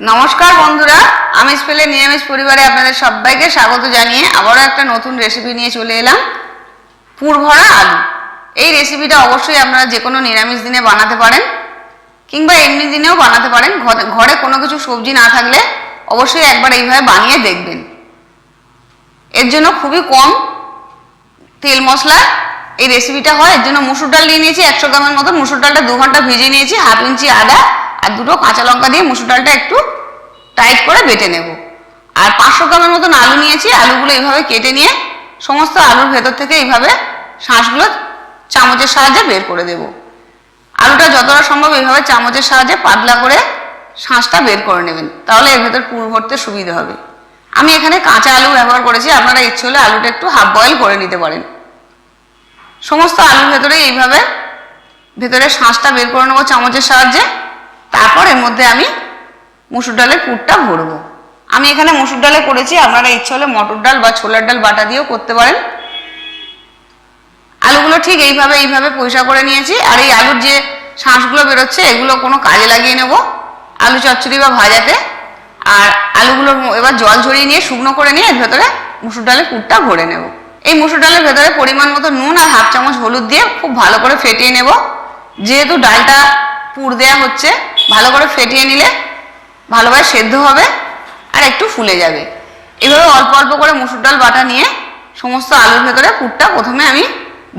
নমস্কার বন্ধুরা আমিষ পেলে নিরামিষ পরিবারে আপনাদের সবাইকে স্বাগত জানিয়ে আবারও একটা নতুন রেসিপি নিয়ে চলে এলাম। পুরভরা আলু। এই রেসিপিটা অবশ্যই আপনারা যে কোনো নিরামিষ দিনে বানাতে পারেন কিংবা এমনি দিনেও বানাতে পারেন। ঘরে- কোনো কিছু সবজি না থাকলে অবশ্যই একবার এইভাবে বানিয়ে দেখবেন। এর জন্য খুবই কম তেল মশলা এই রেসিপিটা হয়। এর জন্য মুসুর ডাল নিয়ে নিয়েছি একশো গ্রামের মতন মুসুর ডালটা দু ঘণ্টা ভিজিয়ে নিয়েছি। হাফ ইঞ্চি আদা আর দুটো কাঁচা লঙ্কা দিয়ে মুসুর ডালটা একটু টাইট করে বেটে নেব। আর পাঁচশো গ্রামের মতন আলু নিয়েছি, আলুগুলো এইভাবে কেটে নিয়ে সমস্ত আলুর ভেতর থেকে এইভাবে শাঁসগুলো চামচের সাহায্যে বের করে দেব। আলুটা যতটা সম্ভব এইভাবে চামচের সাহায্যে পাতলা করে শাঁসটা বের করে নেবেন, তাহলে এর ভেতর পুর ভরতে সুবিধা হবে। আমি এখানে কাঁচা আলু ব্যবহার করেছি, আপনারা ইচ্ছে হলে আলুটা একটু হাফ বয়েল করে নিতে পারেন। সমস্ত আলুর ভেতরে এইভাবে ভেতরে শাঁসটা বের করে নেব চামচের সাহায্যে। তারপর এর মধ্যে আমি মুসুর ডালের পুরটা ভরবো। আমি এখানে মুসুর ডালে করেছি, আপনারা ইচ্ছে হলে মটর ডাল বা ছোলার ডাল বাটা দিয়েও করতে পারেন। আলুগুলো ঠিক এইভাবে এইভাবে পয়সা করে নিয়েছি। আর এই আলুর যে শাঁসগুলো বেরোচ্ছে, এগুলো কোনো কাজে লাগিয়ে নেব। আলু চচ্চড়ি বা ভাজাতে। আর আলুগুলো এবার জল ঝরিয়ে নিয়ে শুকনো করে নিয়ে এর ভেতরে মুসুর ডালের পুরটা ভরে নেব। এই মুসুর ডালের ভেতরে পরিমাণ মতো নুন আর হাফ চামচ হলুদ দিয়ে খুব ভালো করে ফেটিয়ে নেব। যেহেতু ডালটা পুর দেয়া হচ্ছে ভালো করে ফেটিয়ে নিলে ভালোভাবে সেদ্ধ হবে আর একটু ফুলে যাবে। এভাবে অল্প অল্প করে মুসুর ডাল বাটা নিয়ে সমস্ত আলুর ভেতরে পুরটা প্রথমে আমি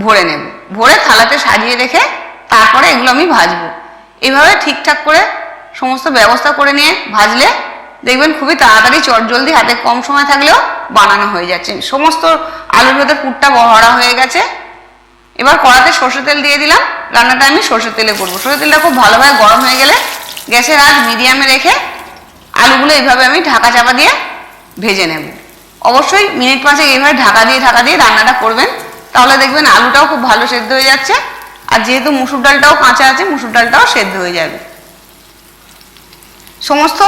ভরে নেব। ভরে থালাতে সাজিয়ে রেখে তারপরে এগুলো আমি ভাজবো। এভাবে ঠিকঠাক করে সমস্ত ব্যবস্থা করে নিয়ে ভাজলে দেখবেন খুবই তাড়াতাড়ি চটজলদি হাতে কম সময় থাকলেও বানানো হয়ে যাচ্ছে। সমস্ত আলুর ভেতর পুরটা ভরা হয়ে গেছে। এবার কড়াতে সর্ষে তেল দিয়ে দিলাম। রান্নাটা আমি সর্ষের তেলে করব। সর্ষের তেলটা খুব ভালোভাবে গরম হয়ে গেলে গ্যাসের আঁচ মিডিয়ামে রেখে আলুগুলো এইভাবে আমি ঢাকা চাপা দিয়ে ভেজে নেব। অবশ্যই মিনিট পাঁচে এইভাবে ঢাকা দিয়ে ঢাকা দিয়ে রান্নাটা করবেন। তাহলে দেখবেন আলুটাও খুব ভালো সেদ্ধ হয়ে যাচ্ছে। আর যেহেতু মুসুর ডালটাও কাঁচা আছে, মুসুর ডালটাও সেদ্ধ হয়ে যাবে। সমস্ত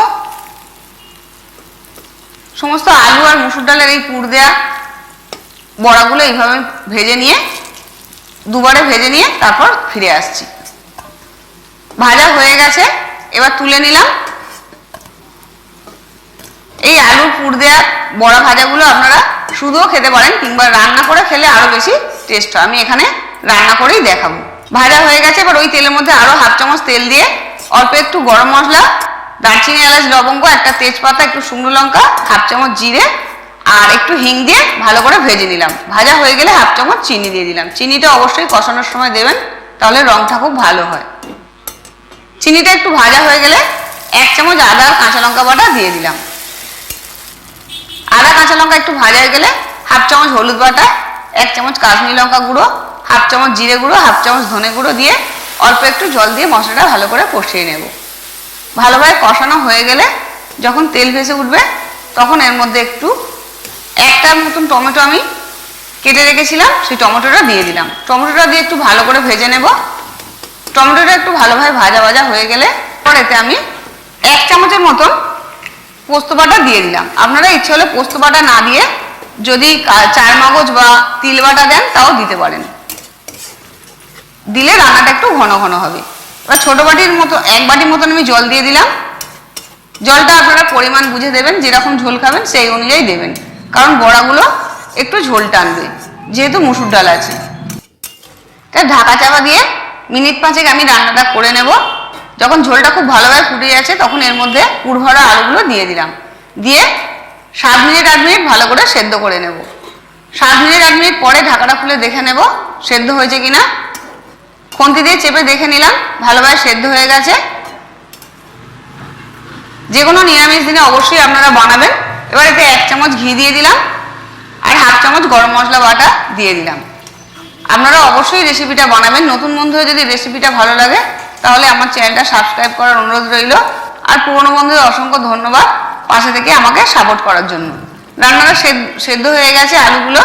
সমস্ত আলু আর মুসুর ডালের এই পুর দেয়া বড়াগুলো এইভাবে ভেজে নিয়ে দুবারে ভেজে নিয়ে তারপর ফিরে আসছি। ভাজা হয়ে গেছে, এবার তুলে নিলাম। এই আলুর পুর দেওয়া বড়া ভাজাগুলো আপনারা শুধুও খেতে পারেন, কিংবা রান্না করে খেলে আরও বেশি টেস্ট হয়। আমি এখানে রান্না করেই দেখাবো। ভাজা হয়ে গেছে, এবার ওই তেলের মধ্যে আরও হাফ চামচ তেল দিয়ে অল্প একটু গরম মশলা, দারচিনি, এলাচ, লবঙ্গ, একটা তেজপাতা, একটু শুকনো লঙ্কা, হাফ চামচ জিরে আর একটু হিং দিয়ে ভালো করে ভেজে নিলাম। ভাজা হয়ে গেলে হাফ চামচ চিনি দিয়ে দিলাম। চিনিটা অবশ্যই কষানোর সময় দেবেন, তাহলে রংটা খুব ভালো হয়। চিনিটা একটু ভাজা হয়ে গেলে এক চামচ আদা আর কাঁচা লঙ্কা বাটা দিয়ে দিলাম। আদা, কাঁচা লঙ্কা একটু ভাজা হয়ে গেলে হাফ চামচ হলুদ বাটা, এক চামচ কাশ্মীরি লঙ্কা গুঁড়ো হাফ চামচ জিরে গুঁড়ো হাফ চামচ ধনে গুঁড়ো দিয়ে অল্প একটু জল দিয়ে মশলাটা ভালো করে কষিয়ে নেব। ভালোভাবে কষানো হয়ে গেলে যখন তেল ভেসে উঠবে, তখন এর মধ্যে একটু একটার মতন টমেটো আমি কেটে রেখেছিলাম, সেই টমেটোটা দিয়ে দিলাম। টমেটোটা দিয়ে একটু ভালো করে ভেজে নেব। টমেটোটা একটু ভালোভাবে ভাজা ভাজা হয়ে গেলে পরেতে আমি এক চামচের মতন পোস্ত বাটা দিয়ে দিলাম। আপনারা ইচ্ছে হলে পোস্ত বাটা না দিয়ে যদি চার মগজ বা তিল বাটা দেন, তাও দিতে পারেন। দিলে রান্নাটা একটু ঘন ঘন হবে। এবার ছোটো বাটির মতো, এক বাটির মতন আমি জল দিয়ে দিলাম। জলটা আপনারা পরিমাণ বুঝে দেবেন, যেরকম ঝোল খাবেন, সেই অনুযায়ী দেবেন। কারণ বড়াগুলো একটু ঝোল টানবে, যেহেতু মুসুর ডাল আছে। তাই ঢাকা চাপা দিয়ে মিনিট পাঁচেক আমি রান্নাটা করে নেব। যখন ঝোলটা খুব ভালোভাবে ফুটে যাচ্ছে তখন এর মধ্যে পুরভরা আলুগুলো দিয়ে দিলাম। দিয়ে সাত মিনিট, আট মিনিট ভালো করে সেদ্ধ করে নেব। সাত মিনিট, আট মিনিট পরে ঢাকাটা খুলে দেখে নেব সেদ্ধ হয়েছে কিনা। খন্তি দিয়ে চেপে দেখে নিলাম, ভালোভাবে সেদ্ধ হয়ে গেছে। যে কোনো নিরামিষ দিনে অবশ্যই আপনারা বানাবেন। এবার এতে এক চামচ ঘি দিয়ে দিলাম আর হাফ চামচ গরম মশলা বাটা দিয়ে দিলাম। আপনারা অবশ্যই রেসিপিটা বানাবেন। নতুন বন্ধুদের যদি রেসিপিটা ভালো লাগে, তাহলে আমার চ্যানেলটা সাবস্ক্রাইব করার অনুরোধ রইল। আর পুরনো বন্ধুদের অসংখ্য ধন্যবাদ পাশে থেকে আমাকে সাপোর্ট করার জন্য। রান্নাটা সেদ্ধ- হয়ে গেছে আলুগুলো।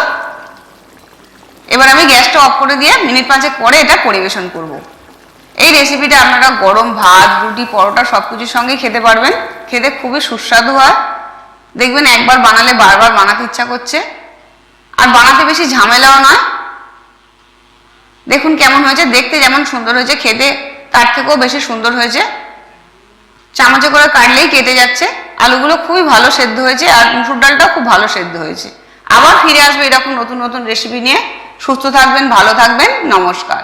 এবার আমি গ্যাসটা অফ করে দিয়ে মিনিট পাঁচেক পরে এটা পরিবেশন করব। এই রেসিপিটা আপনারা গরম ভাত, রুটি, পরোটা সব কিছুর সঙ্গে খেতে পারবেন। খেতে খুবই সুস্বাদু হয়। দেখবেন একবার বানালে বারবার বানাতে ইচ্ছা করছে। আর বানাতে বেশি ঝামেলাও নয়। দেখুন কেমন হয়েছে, দেখতে যেমন সুন্দর হয়েছে, খেতে তার থেকেও বেশি সুন্দর হয়েছে। চামচে করে কাটলেই কেটে যাচ্ছে। আলুগুলো খুবই ভালো সেদ্ধ হয়েছে আর মুসুর ডালটাও খুব ভালো সেদ্ধ হয়েছে। আবার ফিরে আসবে এরকম নতুন নতুন রেসিপি নিয়ে। সুস্থ থাকবেন, ভালো থাকবেন, নমস্কার।